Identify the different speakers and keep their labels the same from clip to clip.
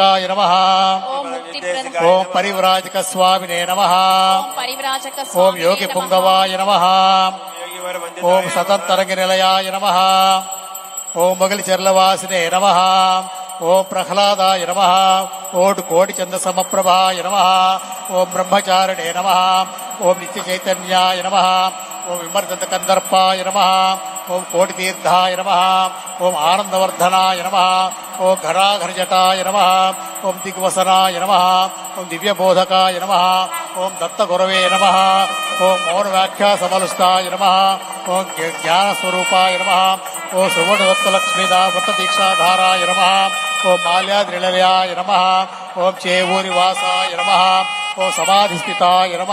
Speaker 1: ముక్తిప్రదాయకాయ నమ.
Speaker 2: ఓం
Speaker 1: పరివ్రాజక స్వామినే నమ.
Speaker 2: ఓం
Speaker 1: యోగి. పుంగవాయ నమ. ఓం సతంతరంగ నిలయాయ నమ. ఓం మొగలి చెర్లవాసినే నమ. ఓం ప్రహ్లాదాయ నమ. ఓం కోటి చంద సమప్రభాయ నమ. ఓం బ్రహ్మచారిణే నమ. ఓం నిత్య చైతన్యాయ నమ. ఓం విమర్దంత కందర్పాయ నమ ఓం కోటితీర్థాయ నమ ఓం ఆనందవర్ధనాయ నమ ఓం ఘరాఘరజటాయ నమ ఓం దిగ్వసనాయ నమ ఓం దివ్యబోధకాయ నమ ఓం దత్తగురవే నమ ఓం మౌన సమలుస్తాయ నమ ఓం జ్ఞానస్వరూపాయ నమ ఓ సువర్ణదత్తలక్ష్మీదా వ్రతదీక్షాధారాయ నమ ఓం మాల్యాద్రిళయాయ నమ ఓం చేవూరి వాసాయ నమ ఓం సమాధిస్థితాయ నమ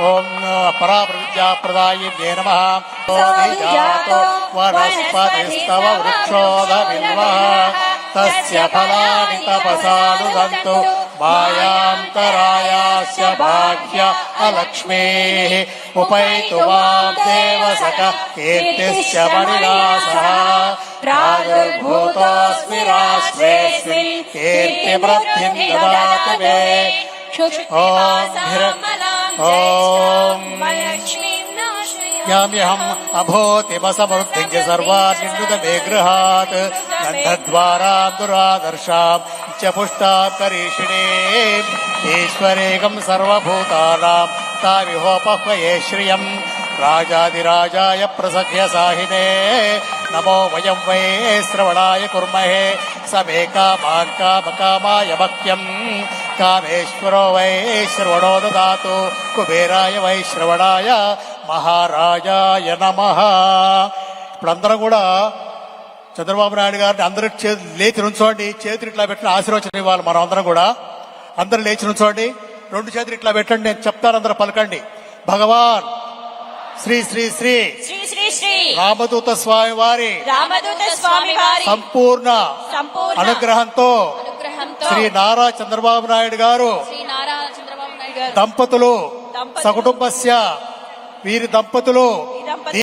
Speaker 1: ఓం పరాప్రవిద్యాప్రదాయిన్యే నమ. వనస్పతిస్తవ వృక్షోద తస్య ఫలాని తపసానుదంతు మాయాంతరాయాస్య బాహ్య అలక్ష్మే. ఉపైతు మాం దేవసక కీర్తిశ్చ మణినాసః ప్రాదుర్భూతోऽస్మి రాష్ట్రేऽస్మిన్ కీర్తివృద్ధిం దదాతు మే ఓం ఓం యామ్యహం అభూతిమసమృద్ధించ సర్వాన్నిందుత మే గృహాత్ గంధద్వారా దురాదర్శాం చ పుష్టాం కరీషిణే ఈశ్వరేకం సర్వభూతానాం తామిహోపహ్వయే శ్రియం రాజాదిరాజాయ ప్రసఖ్య సాహినే నమో వయం వై శ్రవణాయ కుర్మహే సమే కామాన్ వై శ్రవణో దదాతు కుబేరాయ వై శ్రవణాయ మహారాజాయ నమ ఇప్పుడందరం కూడా చంద్రబాబు నాయుడు గారిని అందరూ చే- లేచి నుంచోండి. చేతులు ఇట్లా పెట్టిన ఆశీర్వచనం ఇవ్వాలి మనం అందరం కూడా. అందరూ లేచి నుంచోండి. రెండు చేతులు ఇట్లా పెట్టండి. నేను చెప్తాను అందరూ పలకండి. భగవాన్! శ్రీ శ్రీ శ్రీ!
Speaker 2: శ్రీ శ్రీ శ్రీ!
Speaker 1: రామదూత స్వామి వారి
Speaker 2: రామదూత స్వామి వారి
Speaker 1: సంపూర్ణ అనుగ్రహంతో శ్రీ నారా చంద్రబాబు నాయుడు గారు దంపతులు సకుటుంబస్య వీరి
Speaker 2: దంపతులు